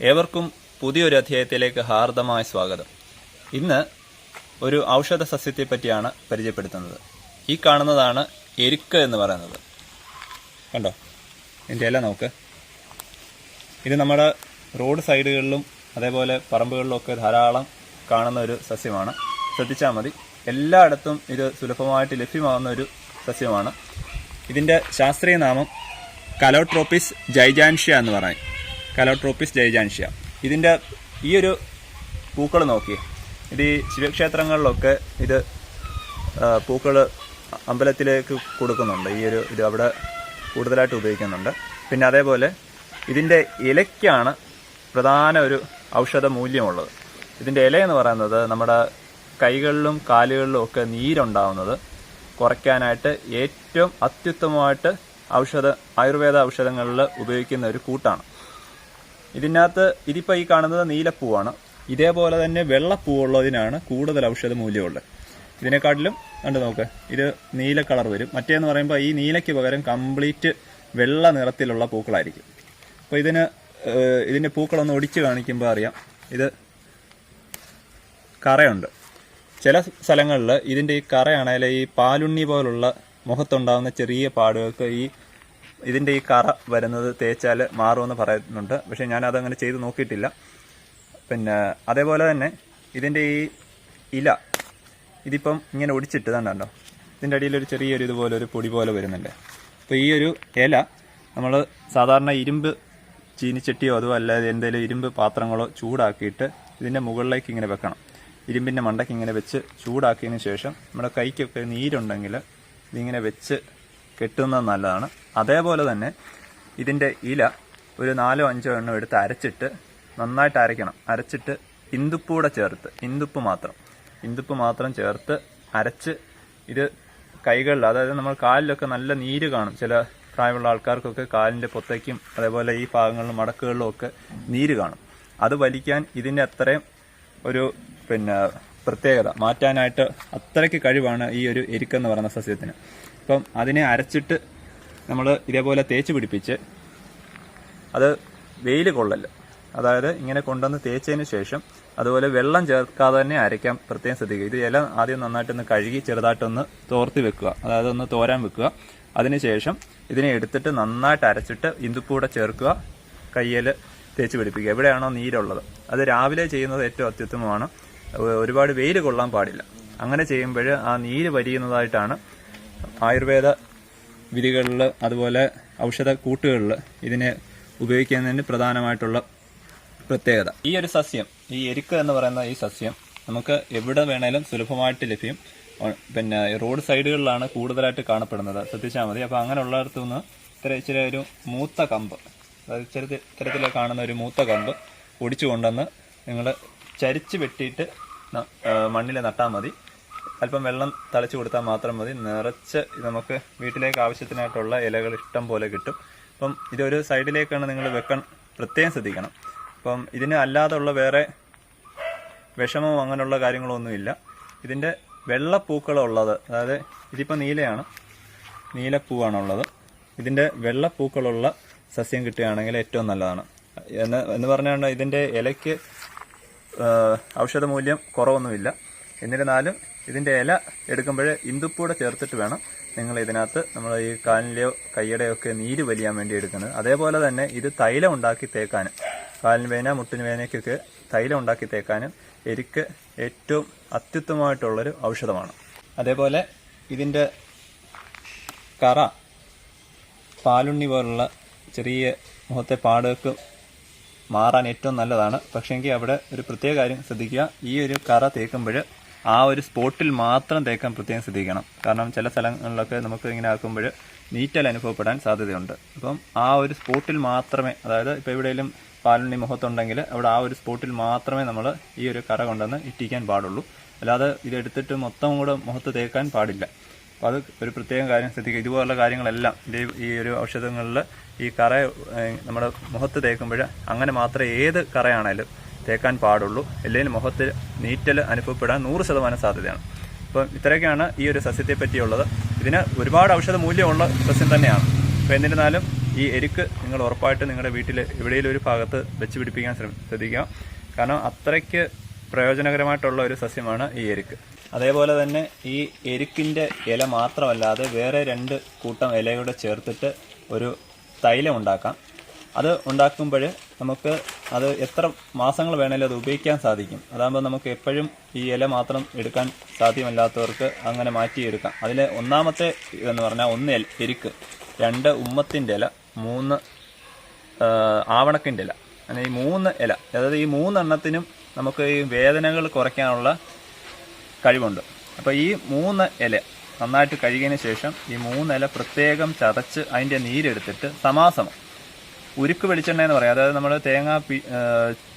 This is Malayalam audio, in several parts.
ഏവർക്കും പുതിയൊരു അധ്യായത്തിലേക്ക് ഹാർദമായ സ്വാഗതം. ഇന്ന് ഒരു ഔഷധ സസ്യത്തെ പറ്റിയാണ് പരിചയപ്പെടുത്തുന്നത്. ഈ കാണുന്നതാണ് എരുക്ക് എന്ന് പറയുന്നത്. കണ്ടോ? ഇതിന്റെ ഇല നോക്ക്. ഇത് നമ്മുടെ റോഡ് സൈഡുകളിലും അതേപോലെ പറമ്പുകളിലൊക്കെ ധാരാളം കാണുന്ന ഒരു സസ്യമാണ്. ശ്രദ്ധിച്ചാൽ മതി. എല്ലായിടത്തും ഇത് സുലഭമായിട്ട് ലഭ്യമാകുന്ന ഒരു സസ്യമാണ്. ഇതിന്റെ ശാസ്ത്രീയ നാമം കലോട്രോപ്പിസ് ജൈജാൻഷ്യ എന്ന് പറയും. കലോട്രോപ്പിസ് ജയജാൻഷ്യ ഇതിന്റെ ഈ ഒരു പൂക്കൾ നോക്കി. ഇത് ഈ ശിവക്ഷേത്രങ്ങളിലൊക്കെ ഇത് പൂക്കൾ അമ്പലത്തിലേക്ക് കൊടുക്കുന്നുണ്ട്. ഈ ഒരു ഇത് അവിടെ കൂടുതലായിട്ട് ഉപയോഗിക്കുന്നുണ്ട്. പിന്നെ അതേപോലെ ഇതിന്റെ ഇലയ്ക്കാണ് പ്രധാന ഒരു ഔഷധ മൂല്യമുള്ളത്. ഇതിന്റെ ഇല എന്ന് പറയുന്നത് നമ്മുടെ കൈകളിലും കാലുകളിലും ഒക്കെ നീരുണ്ടാവുന്നത് കുറയ്ക്കാനായിട്ട് ഏറ്റവും അത്യുത്തമമായിട്ട് ഔഷധ ആയുർവേദ ഔഷധങ്ങളിൽ ഉപയോഗിക്കുന്ന ഒരു കൂട്ടാണ്. ഇതിനകത്ത് ഇതിപ്പോൾ ഈ കാണുന്നത് നീലപ്പൂവാണ്. ഇതേപോലെ തന്നെ വെള്ളപ്പൂവുള്ളതിനാണ് കൂടുതൽ ഔഷധ മൂല്യമുള്ളത്. ഇതിനെക്കാട്ടിലും കണ്ടു നോക്ക് ഇത് നീല കളർ വരും. മറ്റേന്ന് പറയുമ്പോൾ ഈ നീലയ്ക്ക് പകരം കംപ്ലീറ്റ് വെള്ള നിറത്തിലുള്ള പൂക്കളായിരിക്കും. അപ്പോൾ ഇതിന് ഇതിന്റെ പൂക്കളൊന്ന് ഒടിച്ച് കാണിക്കുമ്പോൾ അറിയാം. ഇത് കറയുണ്ട്. ചില സ്ഥലങ്ങളിൽ ഇതിന്റെ ഈ കറയാണെങ്കിൽ ഈ പാലുണ്ണി പോലുള്ള മുഖത്തുണ്ടാകുന്ന ചെറിയ പാടുകൾക്ക് ഈ ഇതിന്റെ ഈ കറ വരുന്നത് തേച്ചാൽ മാറുമെന്ന് പറയുന്നുണ്ട്. പക്ഷേ ഞാനതങ്ങനെ ചെയ്ത് നോക്കിയിട്ടില്ല. പിന്നെ അതേപോലെ തന്നെ ഇതിന്റെ ഈ ഇല ഇതിപ്പം ഇങ്ങനെ ഒടിച്ചിട്ട് കണ്ടോ? ഇതിന്റെ അടിയിലൊരു ചെറിയൊരു ഇതുപോലെ ഒരു പൊടി പോലെ വരുന്നുണ്ട്. അപ്പോൾ ഈ ഒരു ഇല നമ്മൾ സാധാരണ ഇരുമ്പ് ചീനിച്ചട്ടിയോ അതോ അല്ലാതെ എന്തെങ്കിലും ഇരുമ്പ് പാത്രങ്ങളോ ചൂടാക്കിയിട്ട് ഇതിന്റെ മുകളിലേക്ക് ഇങ്ങനെ വെക്കണം. ഇരുമ്പിന്റെ മണ്ടയ്ക്ക് ഇങ്ങനെ വെച്ച് ചൂടാക്കിയതിന് ശേഷം നമ്മുടെ കൈക്കൊക്കെ നീരുണ്ടെങ്കിൽ ഇതിങ്ങനെ വെച്ച് കെട്ടുന്നത് നല്ലതാണ്. അതേപോലെ തന്നെ ഇതിന്റെ ഇല ഒരു നാലോ അഞ്ചോ എണ്ണം എടുത്ത് അരച്ചിട്ട് നന്നായിട്ട് അരയ്ക്കണം. അരച്ചിട്ട് ഇന്ദുപ്പൂടെ ചേർത്ത്. ഇന്ദുപ്പ് മാത്രം. ഇന്ദുപ്പ് മാത്രം ചേർത്ത് അരച്ച് ഇത് കൈകളിൽ അതായത് നമ്മൾ കാലിലൊക്കെ നല്ല നീര് കാണും. ചില പ്രായമുള്ള ആൾക്കാർക്കൊക്കെ കാലിന്റെ പൊത്തേക്കും അതേപോലെ ഈ ഭാഗങ്ങളിലും മടക്കുകളിലും ഒക്കെ നീര് കാണും. അത് വലിക്കാൻ ഇതിന്റെ അത്രയും ഒരു പിന്നെ പ്രത്യേകത. മാറ്റാനായിട്ട് അത്രയ്ക്ക് കഴിവാണ് ഈ ഒരു എരിക്കെന്ന് പറയുന്ന സസ്യത്തിന്. അപ്പം അതിനെ അരച്ചിട്ട് നമ്മൾ ഇതേപോലെ തേച്ച് പിടിപ്പിച്ച് അത് വെയിൽ കൊള്ളല്ല അതായത് ഇങ്ങനെ കൊണ്ടുവന്ന് തേച്ചതിന് ശേഷം അതുപോലെ വെള്ളം ചേർക്കാതെ തന്നെ അരയ്ക്കാൻ പ്രത്യേകം ശ്രദ്ധിക്കുക. ഇത് ഇല ആദ്യം നന്നായിട്ടൊന്ന് കഴുകി ചെറുതായിട്ടൊന്ന് തോർത്തി വെക്കുക. അതായത് ഒന്ന് തോരാൻ വെക്കുക. അതിനുശേഷം ഇതിനെ എടുത്തിട്ട് നന്നായിട്ട് അരച്ചിട്ട് ഇന്ദുപ്പൂടെ ചേർക്കുക. കയ്യിൽ തേച്ച് പിടിപ്പിക്കുക. എവിടെയാണോ നീരുള്ളത്. അത് രാവിലെ ചെയ്യുന്നത് ഏറ്റവും അത്യുത്തമമാണ്. ഒരുപാട് വെയിൽ കൊള്ളാൻ പാടില്ല. അങ്ങനെ ചെയ്യുമ്പോൾ ആ നീര് വരിയുന്നതായിട്ടാണ് ആയുർവേദ വിധികളിൽ അതുപോലെ ഔഷധ കൂട്ടുകളിൽ ഇതിനെ ഉപയോഗിക്കുന്നതിന് പ്രധാനമായിട്ടുള്ള പ്രത്യേകത. ഈ ഒരു സസ്യം ഈ എരുക്ക് എന്ന് പറയുന്ന ഈ സസ്യം നമുക്ക് എവിടെ വേണേലും സുലഭമായിട്ട് ലഭ്യം. പിന്നെ റോഡ് സൈഡുകളിലാണ് കൂടുതലായിട്ട് കാണപ്പെടുന്നത്. ശ്രദ്ധിച്ചാൽ മതി. അപ്പോൾ അങ്ങനെയുള്ളിടത്തു നിന്ന് ഇത്ര ഇച്ചിരി ഒരു മൂത്ത കമ്പ് അതായത് ഇത്തരത്തിൽ കാണുന്ന ഒരു മൂത്ത കമ്പ് ഒടിച്ചു കൊണ്ടുവന്ന് നിങ്ങൾ ചരിച്ച് വെട്ടിയിട്ട് മണ്ണിൽ നട്ടാൽ മതി. അല്പം വെള്ളം തളിച്ചു കൊടുത്താൽ മാത്രം മതി. നിറച്ച് നമുക്ക് വീട്ടിലേക്ക് ആവശ്യത്തിനായിട്ടുള്ള ഇലകൾ ഇഷ്ടം പോലെ കിട്ടും. അപ്പം ഇതൊരു സൈഡിലേക്കാണ് നിങ്ങൾ വെക്കാൻ പ്രത്യേകം ശ്രദ്ധിക്കണം. അപ്പം ഇതിന് അല്ലാതെയുള്ള വേറെ വിഷമോ അങ്ങനെയുള്ള കാര്യങ്ങളൊന്നുമില്ല ഇതിന്റെ വെള്ളപ്പൂക്കളുള്ളത് അതായത് ഇതിപ്പോൾ നീലയാണ്. നീലപ്പൂവാണുള്ളത്. ഇതിന്റെ വെള്ളപ്പൂക്കളുള്ള സസ്യം കിട്ടുകയാണെങ്കിൽ ഏറ്റവും നല്ലതാണ്. എന്ന് എന്ന് പറഞ്ഞാൽ ഇതിന്റെ ഇലയ്ക്ക് ഏഹ് ഔഷധ മൂല്യം കുറവൊന്നുമില്ല. എന്നിരുന്നാലും ഇതിന്റെ ഇല എടുക്കുമ്പോൾ ഇന്ദുപ്പൂടെ ചേർത്തിട്ട് വേണം നിങ്ങൾ ഇതിനകത്ത് നമ്മൾ ഈ കാലിന്റെയോ കൈയുടെയോ ഒക്കെ നീര് വലിയാൻ വേണ്ടി എടുക്കുന്നത്. അതേപോലെ തന്നെ ഇത് തൈലം ഉണ്ടാക്കി തേക്കാനും കാലിന് വേന മുട്ടിന് വേനയ്ക്കൊക്കെ തൈലം ഉണ്ടാക്കി തേക്കാനും എരിക്ക് ഏറ്റവും അത്യുത്തമമായിട്ടുള്ളൊരു ഔഷധമാണ്. അതേപോലെ ഇതിന്റെ കറ പാലുണ്ണി പോലുള്ള ചെറിയ മുഖത്തെ പാടുകൾക്ക് മാറാൻ ഏറ്റവും നല്ലതാണ്. പക്ഷേങ്കിൽ അവിടെ ഒരു പ്രത്യേക കാര്യം ശ്രദ്ധിക്കുക. ഈ ഒരു കറ തേക്കുമ്പോൾ ആ ഒരു സ്പോട്ടിൽ മാത്രം തേക്കാൻ പ്രത്യേകം ശ്രദ്ധിക്കണം. കാരണം ചില സ്ഥലങ്ങളിലൊക്കെ നമുക്ക് ഇങ്ങനെ ആക്കുമ്പോൾ നീറ്റൽ അനുഭവപ്പെടാൻ സാധ്യതയുണ്ട്. അപ്പം ആ ഒരു സ്പോട്ടിൽ മാത്രമേ അതായത് ഇപ്പോൾ എവിടെയെങ്കിലും പാലുണ്ണി മുഖത്തുണ്ടെങ്കിൽ അവിടെ ആ ഒരു സ്പോട്ടിൽ മാത്രമേ നമ്മൾ ഈ ഒരു കറ കൊണ്ടുവന്ന് ഇറ്റിക്കാൻ പാടുള്ളൂ. അല്ലാതെ ഇതെടുത്തിട്ട് മൊത്തം കൂടെ മുഖത്ത് തേക്കാൻ പാടില്ല. അപ്പോൾ അത് ഒരു പ്രത്യേകം കാര്യം ശ്രദ്ധിക്കുക. ഇതുപോലുള്ള കാര്യങ്ങളെല്ലാം ഇതേ ഈ ഒരു ഔഷധങ്ങളിൽ ഈ കറ നമ്മുടെ മുഖത്ത് തേക്കുമ്പോൾ അങ്ങനെ മാത്രമേ ഏത് കറയാണേലും തേക്കാൻ പാടുള്ളൂ. അല്ലെങ്കിൽ മുഖത്ത് നീറ്റൽ അനുഭവപ്പെടാൻ നൂറ് ശതമാനം സാധ്യതയാണ്. അപ്പം ഇത്രയൊക്കെയാണ് ഈ ഒരു സസ്യത്തെ പറ്റിയുള്ളത്. ഇതിന് ഒരുപാട് ഔഷധ മൂല്യമുള്ള സസ്യം തന്നെയാണ്. അപ്പോൾ എന്നിരുന്നാലും ഈ എരുക്ക് നിങ്ങൾ ഉറപ്പായിട്ട് നിങ്ങളുടെ വീട്ടിൽ എവിടെയെങ്കിലും ഒരു ഭാഗത്ത് വെച്ച് പിടിപ്പിക്കാൻ ശ്രമ- ശ്രദ്ധിക്കുക. കാരണം അത്രയ്ക്ക് പ്രയോജനകരമായിട്ടുള്ള ഒരു സസ്യമാണ് ഈ എരുക്ക്. അതേപോലെ തന്നെ ഈ എരുക്കിന്റെ ഇല മാത്രമല്ലാതെ വേറെ രണ്ട് കൂട്ടം ഇലയോടെ ചേർത്തിട്ട് ഒരു തൈലം ഉണ്ടാക്കാം. അത് ഉണ്ടാക്കുമ്പോൾ നമുക്ക് അത് എത്ര മാസങ്ങൾ വേണേലും അത് ഉപയോഗിക്കാൻ സാധിക്കും. അതാകുമ്പോൾ നമുക്ക് എപ്പോഴും ഈ ഇല മാത്രം എടുക്കാൻ സാധ്യമല്ലാത്തവർക്ക് അങ്ങനെ മാറ്റിയെടുക്കാം. അതിൽ ഒന്നാമത്തെ എന്ന് പറഞ്ഞാൽ ഒന്ന് എരുക്ക്. രണ്ട് ഉമ്മത്തിന്റെ ഇല മൂന്ന് ആവണക്കിന്റെ ഇല. അങ്ങനെ ഈ മൂന്ന് ഇല അതായത് ഈ മൂന്നെണ്ണത്തിനും നമുക്ക് ഈ വേദനകൾ കുറയ്ക്കാനുള്ള കഴിവുണ്ട്. അപ്പോൾ ഈ മൂന്ന് ഇല നന്നായിട്ട് കഴുകിയതിന് ശേഷം ഈ മൂന്ന് ഇല പ്രത്യേകം ചതച്ച് അതിന്റെ നീരെടുത്തിട്ട് സമാസമം ഉരുക്ക് വെളിച്ചെണ്ണ എന്ന് പറയാം. അതായത് നമ്മൾ തേങ്ങ പി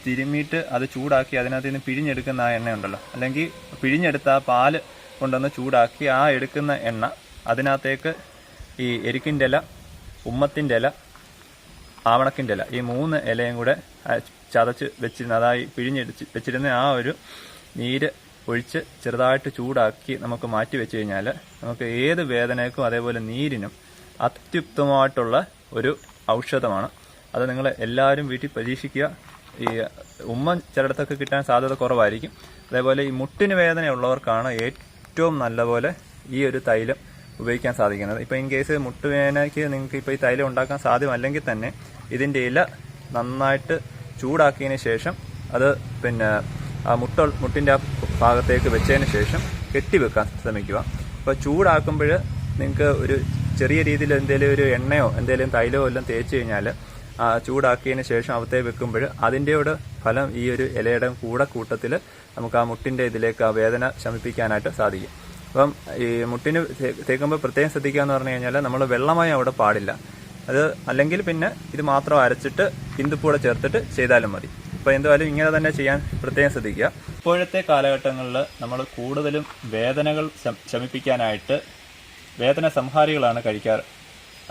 തിരുമ്മിയിട്ട് അത് ചൂടാക്കി അതിനകത്ത് നിന്ന് പിഴിഞ്ഞെടുക്കുന്ന ആ എണ്ണ ഉണ്ടല്ലോ. അല്ലെങ്കിൽ പിഴിഞ്ഞെടുത്ത ആ പാൽ കൊണ്ടുവന്ന് ചൂടാക്കി ആ എടുക്കുന്ന എണ്ണ അതിനകത്തേക്ക് ഈ എരിക്കിന്റെ ഇല ഉമ്മത്തിന്റെ ഇല ആവണക്കിന്റെ ഇല ഈ മൂന്ന് ഇലയും കൂടെ ചതച്ച് വെച്ചിരുന്ന അതായി പിഴിഞ്ഞെടുച്ച് വെച്ചിരുന്ന ആ ഒരു നീര് ഒഴിച്ച് ചെറുതായിട്ട് ചൂടാക്കി നമുക്ക് മാറ്റി വെച്ച് കഴിഞ്ഞാൽ നമുക്ക് ഏത് വേദനയ്ക്കും അതേപോലെ നീരിനും അത്യുക്തമായിട്ടുള്ള ഒരു ഔഷധമാണ്. അത് നിങ്ങൾ എല്ലാവരും വീട്ടിൽ പരീക്ഷിക്കുക. ഈ ഉമ്മ ചിലയിടത്തൊക്കെ കിട്ടാൻ സാധ്യത കുറവായിരിക്കും. അതേപോലെ ഈ മുട്ടിന് വേദനയുള്ളവർക്കാണ് ഏറ്റവും നല്ലപോലെ ഈ ഒരു തൈലം ഉപയോഗിക്കാൻ സാധിക്കുന്നത്. ഇപ്പോൾ ഇൻ കേസ് മുട്ടുവേദനയ്ക്ക് നിങ്ങൾക്ക് ഇപ്പോൾ ഈ തൈലം ഉണ്ടാക്കാൻ സാധ്യമല്ലെങ്കിൽ തന്നെ ഇതിന്റെ ഇല നന്നായിട്ട് ചൂടാക്കിയതിന് ശേഷം അത് പിന്നെ മുട്ട മുട്ടിന്റെ ആ ഭാഗത്തേക്ക് വെച്ചതിന് ശേഷം കെട്ടിവെക്കാൻ ശ്രമിക്കുക. അപ്പോൾ ചൂടാക്കുമ്പോൾ നിങ്ങൾക്ക് ഒരു ചെറിയ രീതിയിൽ എന്തെങ്കിലും ഒരു എണ്ണയോ എന്തെങ്കിലും തൈലോ എല്ലാം തേച്ച് കഴിഞ്ഞാൽ ചൂടാക്കിയതിന് ശേഷം അവത്തെ വെക്കുമ്പോൾ അതിന്റെ കൂടെ ഫലം ഈ ഒരു ഇലയുടെ കൂടെ കൂട്ടത്തിൽ നമുക്ക് ആ മുട്ടിന്റെ ഇതിലേക്ക് ആ വേദന ശമിപ്പിക്കാനായിട്ട് സാധിക്കും. അപ്പം ഈ മുട്ടിന് തേക്കുമ്പോൾ പ്രത്യേകം ശ്രദ്ധിക്കുക എന്ന് പറഞ്ഞു കഴിഞ്ഞാൽ നമ്മൾ വെള്ളമായി അവിടെ പാടില്ല. അത് അല്ലെങ്കിൽ പിന്നെ ഇത് മാത്രം അരച്ചിട്ട് ഇന്ദുപ്പൂടെ ചേർത്തിട്ട് ചെയ്താലും മതി. അപ്പോൾ എന്തായാലും ഇങ്ങനെ തന്നെ ചെയ്യാൻ പ്രത്യേകം ശ്രദ്ധിക്കുക. ഇപ്പോഴത്തെ കാലഘട്ടങ്ങളിൽ നമ്മൾ കൂടുതലും വേദനകൾ ശമിപ്പിക്കാനായിട്ട് വേദന സംഹാരികളാണ് കഴിക്കാറ്.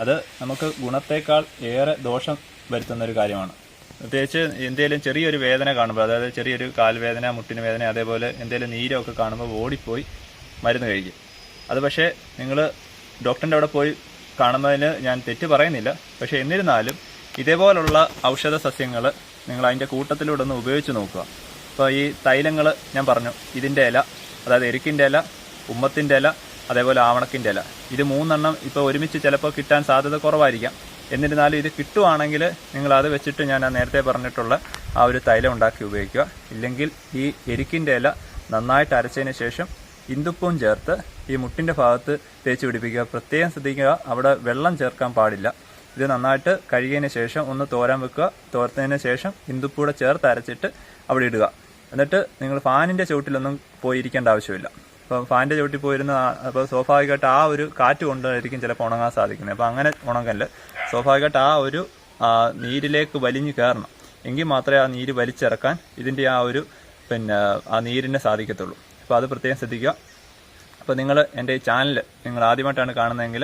അത് നമുക്ക് ഗുണത്തേക്കാൾ ഏറെ ദോഷം വരുത്തുന്ന ഒരു കാര്യമാണ്. പ്രത്യേകിച്ച് എന്തെങ്കിലും ചെറിയൊരു വേദന കാണുമ്പോൾ അതായത് ചെറിയൊരു കാൽവേദന മുട്ടിന് വേദന അതേപോലെ എന്തെങ്കിലും നീരമൊക്കെ കാണുമ്പോൾ ഓടിപ്പോയി മരുന്ന് കഴിക്കും. അത് പക്ഷേ നിങ്ങൾ ഡോക്ടറിന്റെ അവിടെ പോയി കാണുന്നതിന് ഞാൻ തെറ്റ് പറയുന്നില്ല. പക്ഷേ എന്നിരുന്നാലും ഇതേപോലുള്ള ഔഷധ സസ്യങ്ങൾ നിങ്ങൾ അതിന്റെ കൂട്ടത്തിലൂടെ ഒന്ന് ഉപയോഗിച്ച് നോക്കുക. അപ്പോൾ ഈ തൈലങ്ങൾ ഞാൻ പറഞ്ഞു. ഇതിന്റെ ഇല അതായത് എരിക്കിന്റെ ഇല ഉമ്മത്തിന്റെ ഇല അതേപോലെ ആവണക്കിന്റെ ഇല. ഇത് മൂന്നെണ്ണം ഇപ്പോൾ ഒരുമിച്ച് ചിലപ്പോൾ കിട്ടാൻ സാധ്യത കുറവായിരിക്കാം. എന്നിരുന്നാലും ഇത് കിട്ടുവാണെങ്കിൽ നിങ്ങൾ അത് വെച്ചിട്ട് ഞാൻ നേരത്തെ പറഞ്ഞിട്ടുള്ള ആ ഒരു തൈലം ഉണ്ടാക്കി ഉപയോഗിക്കുക. ഇല്ലെങ്കിൽ ഈ എരിക്കിന്റെ ഇല നന്നായിട്ട് അരച്ചതിന് ശേഷം ഇന്ദുപ്പവും ചേർത്ത് ഈ മുട്ടിന്റെ ഭാഗത്ത് തേച്ച് പിടിപ്പിക്കുക. പ്രത്യേകം ശ്രദ്ധിക്കുക. അവിടെ വെള്ളം ചേർക്കാൻ പാടില്ല. ഇത് നന്നായിട്ട് കഴുകിയതിന് ശേഷം ഒന്ന് തോരാൻ വെക്കുക. തോർത്തതിന് ശേഷം ഇന്ദുപ്പൂടെ ചേർത്ത് അരച്ചിട്ട് അവിടെ ഇടുക. എന്നിട്ട് നിങ്ങൾ ഫാനിന്റെ ചുവട്ടിലൊന്നും പോയിരിക്കേണ്ട ആവശ്യമില്ല. അപ്പോൾ ഫാനിന്റെ ചുവട്ടിൽ പോയിരുന്ന അപ്പോൾ സ്വാഭാവികമായിട്ട് ആ ഒരു കാറ്റ് കൊണ്ടായിരിക്കും ചിലപ്പോൾ ഉണങ്ങാൻ സാധിക്കുന്നത്. അപ്പോൾ അങ്ങനെ ഉണങ്ങൽ. സ്വാഭാവികമായിട്ട് ആ ഒരു നീരിലേക്ക് വലിഞ്ഞു കയറണം. എങ്കിൽ മാത്രമേ ആ നീര് വലിച്ചിറക്കാൻ ഇതിന്റെ ആ ഒരു പിന്നെ ആ നീരിനെ സാധിക്കത്തുള്ളൂ. അപ്പോൾ അത് പ്രത്യേകം ശ്രദ്ധിക്കുക. അപ്പോൾ നിങ്ങൾ എന്റെ ഈ ചാനൽ നിങ്ങൾ ആദ്യമായിട്ടാണ് കാണുന്നതെങ്കിൽ